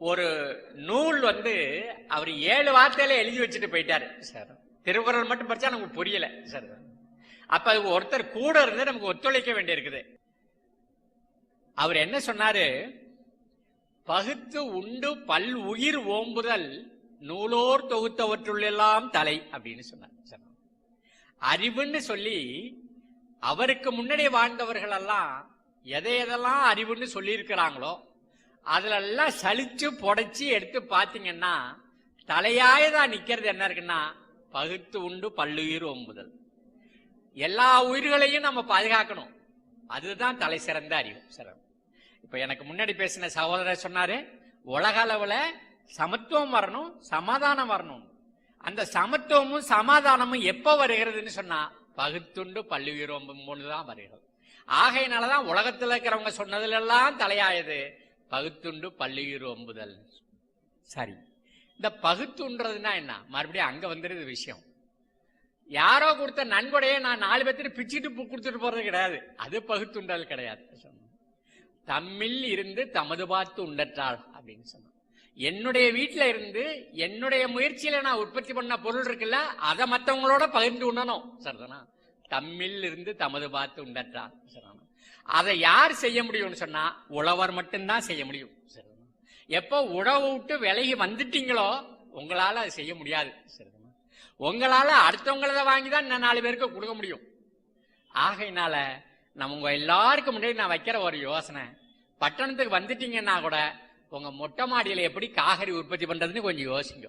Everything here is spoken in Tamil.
ஒரு நூல் வந்து அவர் ஏழு வார்த்தையில எழுதி வச்சுட்டு போயிட்டாரு. சார். திருக்குறள் மட்டும் படிச்சா நமக்கு புரியல. சார். அப்ப அது ஒருத்தர் கூட இருந்து நமக்கு ஒத்துழைக்க வேண்டியிருக்குது. அவர் என்ன சொன்னாரு? பகுத்து உண்டு பல் உயிர் ஓம்புதல் நூலோர் தொகுத்தவற்றுள்ளெல்லாம் தலை அப்படின்னு சொன்னார். சார். அறிவுன்னு சொல்லி அவருக்கு முன்னாடி வாழ்ந்தவர்கள் எல்லாம் எதை எதெல்லாம் அறிவுன்னு சொல்லியிருக்கிறாங்களோ அதிலெல்லாம் சலிச்சு புடைச்சி எடுத்து பார்த்தீங்கன்னா தலையாயதான் நிக்கிறது என்ன இருக்குன்னா பகுத்து உண்டு பல்லுயிர் ஒம்புதல் எல்லா உயிர்களையும் நம்ம பாதுகாக்கணும். அதுதான் தலை சிறந்த அறிவு சிறந்த இப்ப எனக்கு முன்னாடி பேசின சகோதரர் சொன்னாரு உலக அளவுல சமத்துவம் வரணும் சமாதானம் வரணும். அந்த சமத்துவமும் சமாதானமும் எப்ப வருகிறதுன்னு சொன்னா பகுத்துண்டு பல்லுயிர் ஒம்பும் தான் வருகிறது. ஆகையினாலதான் உலகத்துல இருக்கிறவங்க சொன்னதுல எல்லாம் தலையாயது. பகுத்துண்டு பல்லுயிர் ஒம்புதல். சரி. இந்த பகுத்துன்றதுன்னா என்ன? மறுபடியும் அங்க வந்துருது விஷயம். யாரோ கொடுத்த நன்கொடையை நான் நாலு பேர்த்துட்டு பிச்சுட்டு கொடுத்துட்டு போறது கிடையாது. அது பகுத்துண்டல் கிடையாது. தம்மில் இருந்து தமது பார்த்து உண்டற்றாள் அப்படின்னு சொன்னான். என்னுடைய வீட்டுல இருந்து என்னுடைய முயற்சியில நான் உற்பத்தி பண்ண பொருள் இருக்குல்ல அதை மத்தவங்களோட பகிர்ந்து உண்ணணும். சரிதானா? தம்மில் இருந்து தமது பார்த்து உண்டற்றான். அதை யார் செய்ய முடியும்னு சொன்னா உழவர் மட்டும்தான் செய்ய முடியும். எப்போ உழவு விட்டு விலகி வந்துட்டீங்களோ உங்களால அதை செய்ய முடியாது. உங்களால அடுத்தவங்களத வாங்கி தான் இன்னும் நாலு பேருக்கு கொடுக்க முடியும். ஆகையினால நம்ம உங்க எல்லாருக்கும் முன்னாடி நான் வைக்கிற ஒரு யோசனை பட்டணத்துக்கு வந்துட்டீங்கன்னா கூட உங்க மொட்டை மாடியில எப்படி காகரி உற்பத்தி பண்றதுன்னு கொஞ்சம் யோசிங்க.